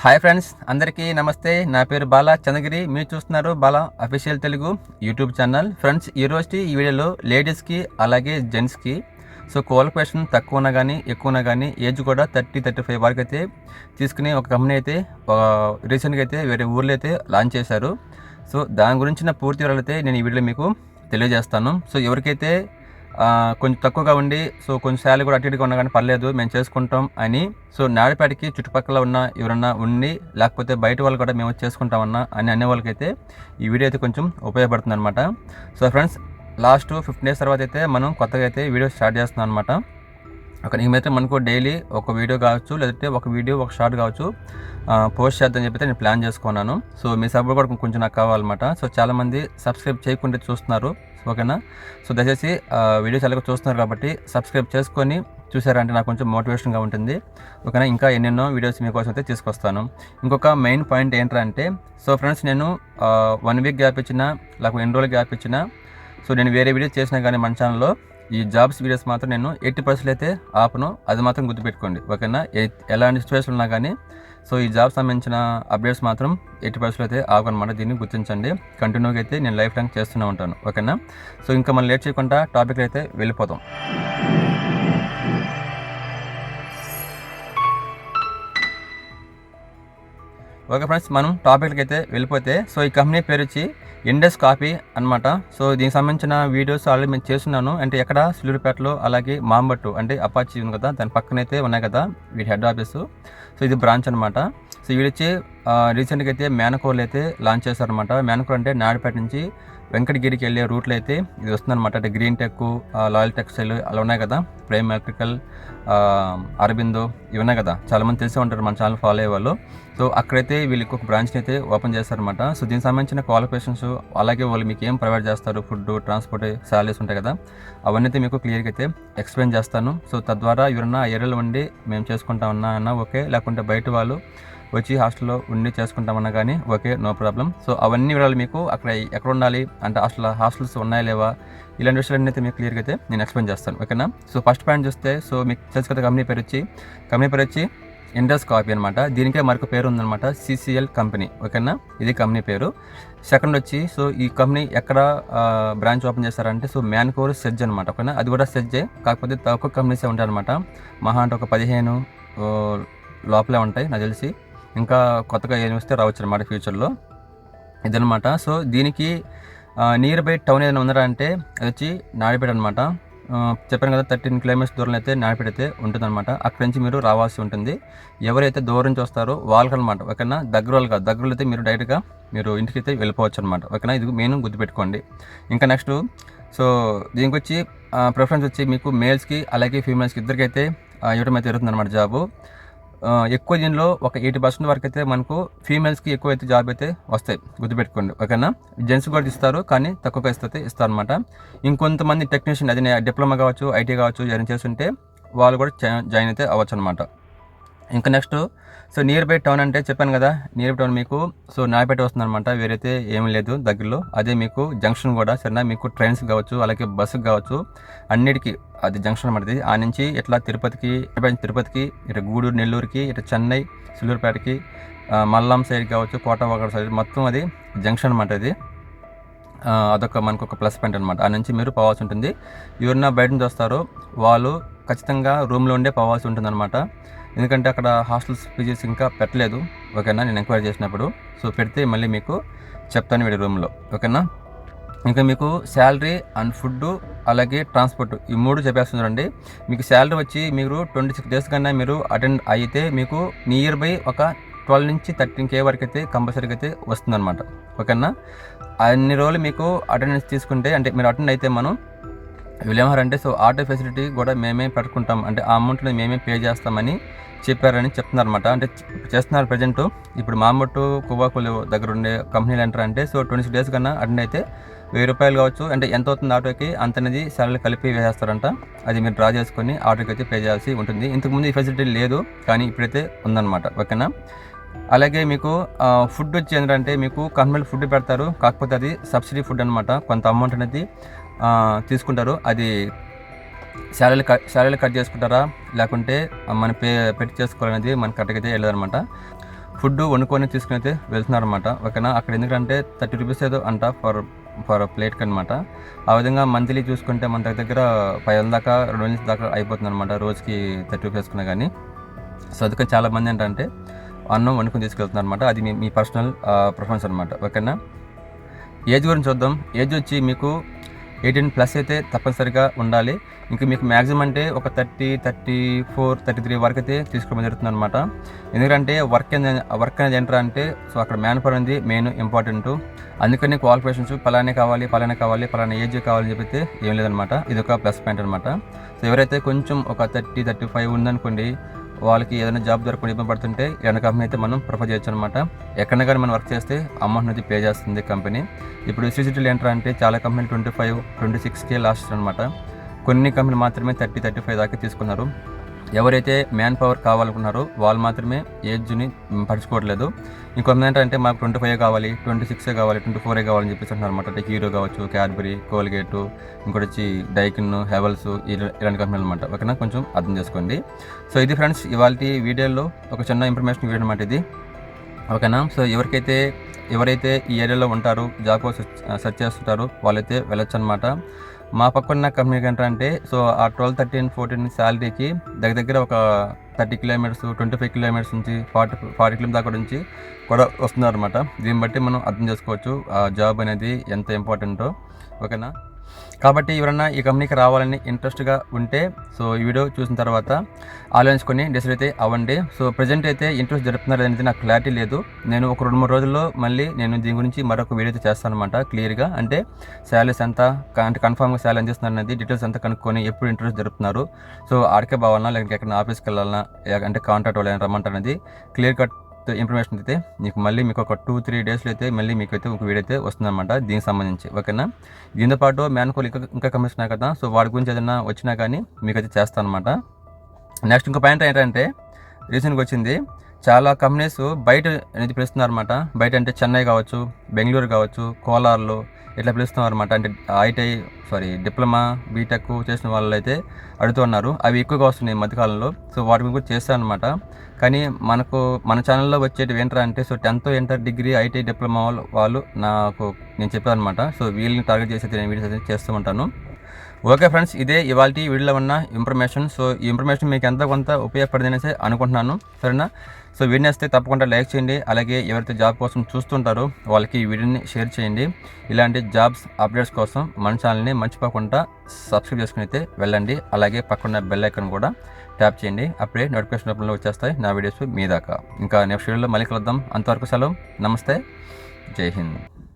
Hi friends అందరికీ నమస్తే. నా పేరు బాలా చంద్రగిరి మీరు చూస్తున్నారు Bala official Telugu YouTube channel. Friends ఈరోజు ఈ వీడియోలో లేడీస్కి అలాగే జెంట్స్కి సో క్వాలిఫికేషన్ తక్కువ ఉన్నా కానీ ఎక్కువ కానీ ఏజ్ కూడా థర్టీ థర్టీ ఫైవ్ వరకు అయితే తీసుకుని ఒక కంపెనీ అయితే రీసెంట్గా అయితే వేరే ఊర్లో అయితే లాంచ్ చేశారు. సో దాని గురించిన పూర్తి వివరాలు అయితే నేను ఈ వీడియోలో మీకు తెలియజేస్తాను. సో ఎవరికైతే కొంచెం తక్కువగా ఉండి సో కొంచెం శాలరీ కూడా అటు ఇటుగా ఉన్నా కానీ పర్లేదు మేము చేసుకుంటాం అని. సో నాడిపేటకి చుట్టుపక్కల ఉన్న ఎవరన్నా ఉండి లేకపోతే బయట వాళ్ళు కూడా మేము చేసుకుంటామన్నా అని అనే వాళ్ళకైతే ఈ వీడియో అయితే కొంచెం ఉపయోగపడుతుంది అనమాట so friends last fifteen days తర్వాత అయితే మనం కొత్తగా అయితే వీడియో స్టార్ట్ చేస్తున్నాం అనమాట ఒక మేమైతే మనకు డైలీ ఒక వీడియో కావచ్చు లేదంటే ఒక వీడియో ఒక షార్ట్ కావచ్చు పోస్ట్ చేద్దామని చెప్పి నేను ప్లాన్ చేసుకున్నాను. సో మీ సపోర్ట్ కూడా కొంచెం నాకు కావాలన్నమాట. సో చాలామంది సబ్స్క్రైబ్ చేయకుండా చూస్తున్నారు. ఓకేనా? సో దయచేసి వీడియోస్ ఎలాగో చూస్తున్నారు కాబట్టి సబ్స్క్రైబ్ చేసుకొని చూసారంటే నాకు కొంచెం మోటివేషన్గా ఉంటుంది. ఓకేనా? ఇంకా ఎన్నెన్నో వీడియోస్ మీకోసం అయితే తీసుకొస్తాను. ఇంకొక మెయిన్ పాయింట్ ఏంటంటే సో ఫ్రెండ్స్ నేను వన్ వీక్ గ్యాప్ ఇచ్చిన లేకపోతే ఎన్ని రోజులు గ్యాప్ ఇచ్చిన సో నేను వేరే వీడియోస్ చేసినా కానీ మన ఛానల్లో ఈ జాబ్స్ వీడియోస్ మాత్రం నేను ఎయిటీ పర్సెంట్ అయితే ఆపను. అది మాత్రం గుర్తుపెట్టుకోండి. ఓకేనా? ఎలాంటి సిచ్యువేషన్ ఉన్నా కానీ సో ఈ జాబ్ సంబంధించిన అప్డేట్స్ మాత్రం ఎట్టి పరిస్థితులు అయితే ఆగనమాట దీన్ని గుర్తించండి. కంటిన్యూగా అయితే నేను లైఫ్ టైం చేస్తూనే ఉంటాను. ఓకేనా? సో ఇంకా మనం లేట్ చేయకుండా టాపిక్ అయితే వెళ్ళిపోతాం ఓకే ఫ్రెండ్స్ మనం టాపిక్కి అయితే వెళ్ళిపోతే సో ఈ కంపెనీ పేరు వచ్చి ఇండస్ కాపీ అన్నమాట. సో దీనికి సంబంధించిన వీడియోస్ ఆల్రెడీ మేము చేస్తున్నాను. అంటే ఎక్కడ? సిల్లూరుపేటలో అలాగే మాంబట్టు అంటే అపాచి ఉంది కదా దాని పక్కనైతే ఉన్నాయి కదా వీటి హెడ్ ఆఫీసు సో ఇది బ్రాంచ్ అనమాట సో వీడొచ్చి రీసెంట్గా అయితే మేనకోర్లు అయితే లాంచ్ చేశారనమాట మేనకోర్ అంటే నాయుడుపేట నుంచి వెంకటగిరికి వెళ్ళే రూట్లో అయితే ఇది వస్తుందన్నమాట. అంటే గ్రీన్ టెక్ లాయల్ టెక్స్టైల్ అలా ఉన్నాయి కదా. ప్రేమ్ ఎలక్ట్రికల్ అరబిందో ఇవి ఉన్నాయి కదా. చాలామంది తెలిసే ఉంటారు మన ఛానల్ ఫాలో అయ్యే వాళ్ళు. సో అక్కడైతే వీళ్ళకి ఒక బ్రాంచ్ని అయితే ఓపెన్ చేస్తారనమాట సో దీనికి సంబంధించిన క్వాలిఫికేషన్స్ అలాగే వాళ్ళు మీకు ఏం ప్రొవైడ్ చేస్తారు? ఫుడ్ ట్రాన్స్పోర్ట్ శాలరీస్ ఉంటాయి కదా. అవన్నీ అయితే మీకు క్లియర్గా అయితే ఎక్స్ప్లెయిన్ చేస్తాను. సో తద్వారా ఎవరన్నా ఏరియాలో ఉండి మేము చేసుకుంటామన్నా అన్నా ఓకే. లేకుంటే బయట వాళ్ళు వచ్చి హాస్టల్లో ఉండి చేసుకుంటామన్నా కానీ ఓకే నో ప్రాబ్లం. సో అవన్నీ వివరాలు మీకు అక్కడ ఎక్కడ ఉండాలి అంటే హాస్టల్ హాస్టల్స్ ఉన్నాయా లేవా ఇలాంటి విషయాలన్నీ అయితే మీకు క్లియర్గా అయితే నేను ఎక్స్ప్లెయిన్ చేస్తాను ఓకేనా? సో ఫస్ట్ పాయింట్ చూస్తే సో మీకు తెలుసు కదా కంపెనీ పేరు వచ్చి కంపెనీ పేరు వచ్చి ఇండస్ కాపీ అనమాట దీనికే మరొక పేరు ఉందన్నమాట సిసిఎల్ కంపెనీ ఓకేనా? ఇది కంపెనీ పేరు. సెకండ్ వచ్చి సో ఈ కంపెనీ ఎక్కడ బ్రాంచ్ ఓపెన్ చేస్తారంటే సో మ్యాన్కోర్ సెజ్ అనమాట ఓకేనా? అది కూడా సెజ్జే కాకపోతే తక్కువ కంపెనీసే ఉంటాయి అనమాట మహా అంటే ఒక పదిహేను లోపలే ఉంటాయి నాకు తెలిసి. ఇంకా కొత్తగా ఏం వస్తే రావచ్చు అనమాట ఫ్యూచర్లో ఇదనమాట సో దీనికి నియర్ బై టౌన్ ఏదైనా ఉందా అంటే అది వచ్చి నాడిపేట అనమాట చెప్పాను కదా థర్టీన్ కిలోమీటర్స్ దూరం అయితే నాడిపేట అయితే ఉంటుందన్నమాట. అక్కడి నుంచి మీరు రావాల్సి ఉంటుంది. ఎవరైతే దూరం నుంచి వస్తారో వాళ్ళకి అనమాట ఓకేనా? దగ్గర వాళ్ళు కాదు. అయితే మీరు డైరెక్ట్గా మీరు ఇంటికి అయితే వెళ్ళిపోవచ్చు అనమాట ఓకేనా? ఇది మెయిన్ గుర్తుపెట్టుకోండి. ఇంకా నెక్స్ట్ సో దీనికి వచ్చి ప్రిఫరెన్స్ వచ్చి మీకు మేల్స్కి అలాగే ఫీమేల్స్కి ఇద్దరికైతే ఇవ్వడం అయితే జరుగుతుంది అనమాట జాబు ఎక్కువ దీనిలో ఒక ఎయిటీ పర్సెంట్ వరకు అయితే మనకు ఫీమేల్స్కి ఎక్కువ అయితే జాబ్ అయితే వస్తాయి గుర్తుపెట్టుకోండి ఓకేనా? జెంట్స్ కూడా ఇస్తారు కానీ తక్కువగా ఇస్తే ఇస్తారు అనమాట ఇంకొంతమంది టెక్నీషియన్ అది డిప్లొమా కావచ్చు ఐటీ కావచ్చు జాయిన్ చేస్తుంటే వాళ్ళు కూడా జాయిన్ అయితే అవ్వచ్చు అనమాట ఇంకా next so near by town అంటే చెప్పాను కదా నియర్ బై టౌన్ మీకు సో నాయపేట వస్తుంది అనమాట వేరైతే ఏమీ లేదు దగ్గరలో. అదే మీకు జంక్షన్ కూడా సరేనా? మీకు ట్రైన్స్ కావచ్చు అలాగే బస్సు కావచ్చు అన్నిటికీ అది జంక్షన్ అనమాట ఇది. ఆ నుంచి ఇట్లా తిరుపతికి తిరుపతికి ఇటు గూడూరు నెల్లూరుకి ఇటు చెన్నై సిల్లూరుపేటకి మల్లం మల్లాం సైడ్ కావచ్చు కోటవాగడ సైడ్ మొత్తం అది జంక్షన్ అనమాట ఇది. అదొక మనకు ఒక ప్లస్ పాయింట్ అనమాట ఆ నుంచి మీరు పోవాల్సి ఉంటుంది. ఎవరన్నా బయట నుంచి వస్తారో వాళ్ళు ఖచ్చితంగా రూమ్లో ఉండే పోవాల్సి ఉంటుంది అనమాట ఎందుకంటే అక్కడ హాస్టల్స్ ఫీజెస్ ఇంకా పెట్టలేదు. ఓకేనా? నేను ఎంక్వైరీ చేసినప్పుడు. సో పెడితే మళ్ళీ మీకు చెప్తాను వీడి రూమ్లో. ఓకేనా? ఇంకా మీకు శాలరీ అండ్ ఫుడ్ అలాగే ట్రాన్స్పోర్ట్ ఈ మూడు చెప్పేస్తున్నారండి మీకు శాలరీ వచ్చి మీరు ట్వంటీ సిక్స్ డేస్ కన్నా మీరు అటెండ్ అయితే మీకు నియర్ బై ఒక ట్వెల్వ్ నుంచి థర్టీన్ కే వరకు అయితే కంపల్సరీగా అయితే వస్తుందన్నమాట. ఓకేనా? అన్ని రోజులు మీకు అటెండెన్స్ తీసుకుంటే అంటే మీరు అటెండ్ అయితే మనం వీళ్ళు అంటే సో ఆటో ఫెసిలిటీ కూడా మేమే పెట్టుకుంటాం. అంటే ఆ అమౌంట్లో మేమే పే చేస్తామని చెప్పారని చెప్తున్నారు అనమాట అంటే చేస్తున్నారు ప్రజెంట్. ఇప్పుడు మామూలు కువ్వాకులు దగ్గర ఉండే కంపెనీలు అంటే సో ట్వంటీ డేస్ కన్నా అటెండ్ అయితే వెయ్యి రూపాయలు కావచ్చు. అంటే ఎంత అవుతుంది ఆటోకి అంత అనేది శాలరీ కలిపి వేసేస్తారంట. అది మీరు డ్రా చేసుకొని ఆటోకి అయితే పే చేయాల్సి ఉంటుంది. ఇంతకుముందు ఈ ఫెసిలిటీ లేదు కానీ ఇప్పుడైతే ఉందన్నమాట. ఓకేనా? అలాగే మీకు ఫుడ్ వచ్చి ఏంటంటే మీకు కంపెనీలు ఫుడ్ పెడతారు. కాకపోతే అది సబ్సిడీ ఫుడ్ అనమాట కొంత అమౌంట్ అనేది తీసుకుంటారు. అది శాలరీ కట్ శాలరీ కట్ చేసుకుంటారా? లేకుంటే మన పే పెట్టి చేసుకోవాలనేది మన కరెక్ట్గా అయితే వెళ్ళదనమాట. ఫుడ్ వండుకొని తీసుకుని అయితే వెళ్తున్నారు అనమాట ఓకేనా? అక్కడ ఎందుకంటే థర్టీ రూపీస్ ఏదో అంట ఫర్ ఫర్ ప్లేట్కి అనమాట ఆ విధంగా మంత్లీ చూసుకుంటే మన దగ్గర దగ్గర ఫైవ్ వందల దాకా రెండు వందల దాకా అయిపోతుంది అనమాట రోజుకి థర్టీ రూపీస్ వేసుకున్నా కానీ సో అందుకని చాలామంది ఏంటంటే అన్నం వండుకొని తీసుకెళ్తున్నారు అనమాట అది మీ మీ పర్సనల్ ప్రిఫరెన్స్ అనమాట. ఓకేనా? ఏజ్ గురించి చూద్దాం. ఏజ్ వచ్చి మీకు ఎయిటీన్ ప్లస్ అయితే తప్పనిసరిగా ఉండాలి. ఇంకా మీకు మ్యాక్సిమం అంటే ఒక thirty thirty four thirty three వరకు అయితే తీసుకోవడం జరుగుతుంది అనమాట ఎందుకంటే వర్క్ అనేది వర్క్ అనేది ఏంటంటే అంటే సో అక్కడ మ్యాన్ పవర్ అనేది మెయిన్ ఇంపార్టెంట్. అందుకని క్వాలిఫికేషన్స్ పలానే కావాలి పలానే కావాలి పలానా ఏజ్ కావాలని చెప్పితే ఏం లేదనమాట ఇది ఒక ప్లస్ పాయింట్ అనమాట సో ఎవరైతే కొంచెం ఒక థర్టీ థర్టీ ఫైవ్ ఉందనుకోండి వాళ్ళకి ఏదైనా జాబ్ దొరకకుండా ఇబ్బంది పడుతుంటే ఏదైనా కంపెనీ అయితే మనం ప్రిఫర్ చేయొచ్చు అనమాట ఎక్కడ కానీ మనం వర్క్ చేస్తే అమౌంట్ అనేది పే చేస్తుంది కంపెనీ. ఇప్పుడు సిసిటీలు ఏంటంటే అంటే చాలా కంపెనీలు ట్వంటీ ఫైవ్ ట్వంటీ సిక్స్కే లాస్ట్ అనమాట కొన్ని కంపెనీలు మాత్రమే థర్టీ థర్టీ ఫైవ్ దాకా తీసుకున్నారు. ఎవరైతే మ్యాన్ పవర్ కావాలనుకున్నారో వాళ్ళు మాత్రమే ఏజ్ని పరుచుకోవట్లేదు ఇంకొంత ఏంటంటే మాకు ట్వంటీ ఫైవ్ కావాలి ట్వంటీ సిక్స్ కావాలి ట్వంటీ ఫోరే కావాలని చెప్పేసి అంటున్నారు అనమాట అంటే హీరో కావచ్చు క్యాడ్బరీ కోల్గేట్ ఇంకోటి వచ్చి డైకిన్ హెవల్స్ ఇలాంటి కంపెనీలు అనమాట ఓకేనా? కొంచెం అర్థం చేసుకోండి. సో ఇది ఫ్రెండ్స్ ఇవాళ వీడియోలో ఒక చిన్న ఇన్ఫర్మేషన్ వీడియో అనమాట ఇది. ఓకేనా? సో ఎవరికైతే ఎవరైతే ఈ ఏరియాలో ఉంటారో జాబ్ కోసం సెర్చ్ చేస్తుంటారో వాళ్ళైతే వెళ్ళొచ్చు అనమాట మా పక్కన కంపెనీ ఏంటంటే సో ఆ ట్వెల్వ్ థర్టీన్ ఫోర్టీన్ శాలరీకి దగ్గర దగ్గర ఒక thirty kilometres twenty five kilometres నుంచి ఫార్టీ ఫార్టీ కిలోమీటర్ దాకా నుంచి కూడా వస్తున్నారు అనమాట దీన్ని బట్టి మనం అర్థం చేసుకోవచ్చు ఆ జాబ్ అనేది ఎంత ఇంపార్టెంటో ఓకేనా? కాబట్టి ఎవరన్నా ఈ కంపెనీకి రావాలని ఇంట్రెస్ట్గా ఉంటే సో ఈ వీడియో చూసిన తర్వాత ఆలోచించుకొని డిసైడ్ అయితే అవ్వండి. సో ప్రజెంట్ అయితే ఇంట్రెస్ట్ జరుపుతున్నారు అనేది నాకు క్లారిటీ లేదు. నేను ఒక రెండు మూడు రోజుల్లో మళ్ళీ నేను దీని గురించి మరొక వీడియో అయితే చేస్తాను అనమాట క్లియర్గా. అంటే శాలరీస్ ఎంత అంటే కన్ఫామ్గా శాలరీ అందిస్తున్నారు అనేది డీటెయిల్స్ అంతా కనుక్కొని ఎప్పుడు ఇంట్రెస్ట్ జరుపుతున్నారు. సో ఆడికే బావాలన్నా లేకపోతే ఎక్కడ ఆఫీస్కి వెళ్ళాలన్నా అంటే కాంటాక్ట్ వాళ్ళని రమ్మంటారు అనేది క్లియర్ కట్ ఇన్ఫర్మేషన్ అయితే మీకు మళ్ళీ మీకు ఒక టూ త్రీ డేస్లో అయితే మళ్ళీ మీకు అయితే ఒక వీడియో అయితే వస్తుందన్నమాట దీనికి సంబంధించి ఓకేనా? దీంతో పాటు మ్యాన్కోల్ ఇంకా ఇంకా కమిషన్ కదా సో వాడి గురించి ఏదైనా వచ్చినా కానీ మీకు అయితే చేస్తాను అనమాట నెక్స్ట్ ఇంకో పాయింట్ ఏంటంటే రీసెంట్గా వచ్చింది చాలా కంపెనీస్ బయట అనేది పిలుస్తున్నారన్నమాట. బయట అంటే చెన్నై కావచ్చు బెంగళూరు కావచ్చు కోలార్లో ఇట్లా పిలుస్తాం అనమాట అంటే ఐటీఐ సారీ డిప్లొమా బీటెక్ చేసిన వాళ్ళు అయితే అడుగుతున్నారు అవి ఎక్కువగా వస్తున్నాయి ఈ మధ్యకాలంలో. సో వాటి కూడా చేస్తాను అనమాట కానీ మనకు మన ఛానల్లో వచ్చేటివి ఏంటంటే అంటే so tenth inter degree IT diploma వాళ్ళు వాళ్ళు నాకు నేను చెప్పాను అనమాట సో వీళ్ళని టార్గెట్ చేసి నేను వీడియోస్ అయితే చేస్తూ ఉంటాను. ఓకే ఫ్రెండ్స్ ఇదే ఇవాళ వీడియోలో ఉన్న ఇన్ఫర్మేషన్ సో ఈ ఇన్ఫర్మేషన్ మీకు ఎంత కొంత ఉపయోగపడింది అనేసి అనుకుంటున్నాను సరేనా? సో వీడియో వస్తే తప్పకుండా లైక్ చేయండి. అలాగే ఎవరైతే జాబ్ కోసం చూస్తుంటారో వాళ్ళకి ఈ వీడియోని షేర్ చేయండి. ఇలాంటి జాబ్స్ అప్డేట్స్ కోసం మన ఛానల్ని మర్చిపోకుండా సబ్స్క్రైబ్ చేసుకుని అయితే వెళ్ళండి. అలాగే పక్కన బెల్ ఐకన్ కూడా ట్యాప్ చేయండి. అప్పుడే నోటిఫికేషన్ రూపంలో వచ్చేస్తాయి నా వీడియోస్ మీ దాకా. ఇంకా నెక్స్ట్ వీడియోలో మళ్ళీ కలుద్దాం. అంతవరకు సెలవు. నమస్తే. జై హింద్.